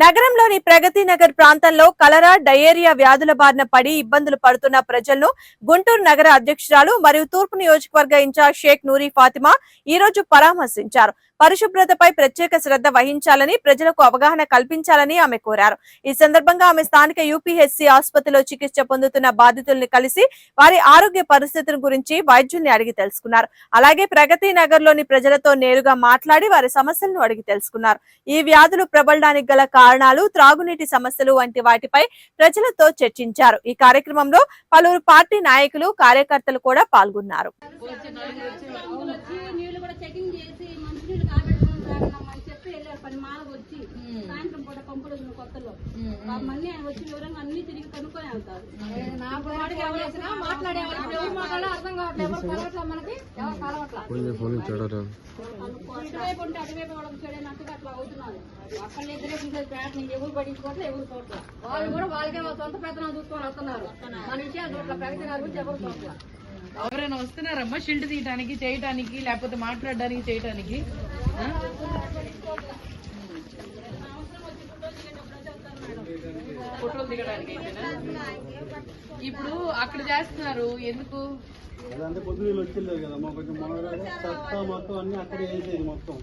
నగరంలోని ప్రగతి నగర్ ప్రాంతంలో కలరా డయేరియా వ్యాధుల బారిన పడి ఇబ్బందులు పడుతున్న ప్రజలను గుంటూరు నగర అధ్యక్షురాలు మరియు తూర్పు నియోజకవర్గ ఇన్ఛార్జ్ షేక్ నూరి ఫాతిమా ఈ రోజు పరామర్శించారు. పరిశుభ్రతపై ప్రత్యేక శ్రద్ధ వహించాలని ప్రజలకు అవగాహన కల్పించాలని ఆమె కోరారు ఈ సందర్భంగా ఆమె స్థానిక యూపీహెచ్సి ఆసుపత్రిలో చికిత్స పొందుతున్న బాధితుల్ని కలిసి వారి ఆరోగ్య పరిస్థితుల గురించి వైద్యుల్ని అడిగి తెలుసుకున్నారు అలాగే ప్రగతి నగర్లోని ప్రజలతో నేరుగా మాట్లాడి వారి సమస్యలను అడిగి తెలుసుకున్నారు ఈ వ్యాధులు ప్రబలడానికి గల కారణాలు త్రాగునీటి సమస్యలు వంటి వాటిపై ప్రజలతో చర్చించారు ఈ కార్యక్రమంలో పలువురు పార్టీ నాయకులు కార్యకర్తలు కూడా పాల్గొన్నారు అవును వచ్చి నీళ్ళు కూడా చెకింగ్ చేసి మంచి నీళ్ళు కాబెట్టుకుని తాగనమ్మని చెప్పి వెళ్ళారు. పని మాలకు వచ్చి సాయంత్రం పూట పంపులు వచ్చిన కొత్తలో. మళ్ళీ ఆయన వచ్చి వివరంగా అన్ని తిరిగి కనుక్కొని వెళ్తారు. అర్థం కావట్లేదు. కలవట్లా మనకి? ఎవరు కలవట్లా ఇటువైపు ఉంటే అటువైపు వాళ్ళకి చెడైనట్టుగా అట్లా అవుతున్నారు. అక్కడ ఇద్దరే చూసేది ప్రయత్నం ఎవరు పట్టించుకోవట్లే ఎవరు చూడట్లా వాళ్ళు కూడా వాళ్ళకే వాళ్ళ సొంత పెత్తనం చూసుకొని వస్తున్నారు. మన విషయాలు చూడట్ల. ప్రగతి గారి గురించి ఎవరు చూడట్లా ఎవరైనా వస్తున్నారమ్మా షిల్డ్ తీయటానికి చేయటానికి లేకపోతే మాట్లాడడానికి చేయటానికి? ఫోటోలు దిగడానికి? ఇప్పుడు అక్కడ చేస్తున్నారు ఎందుకు వచ్చింది కదా మా కొంచెం చెత్త మొత్తం అన్ని అక్కడే వేసేది మొత్తం.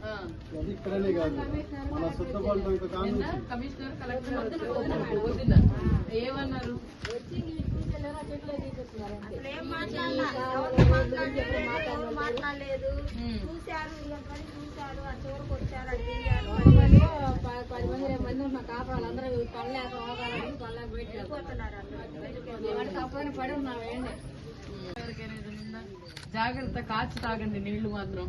అది ఇక్కడనే కాదు మన కమిషనర్ కలెక్టర్ ఏమన్నారు మాట్లాడలేదు చూశారు చూశారు ఆ చివరికి వచ్చారు పది మంది ఇరవై మంది మా పడలేక రోగాలు బయట వెళ్ళిపోతున్నారు తప్పని పడి ఉన్నాం ఏంటి జాగ్రత్త కాచి తాగండి నీళ్ళు మాత్రం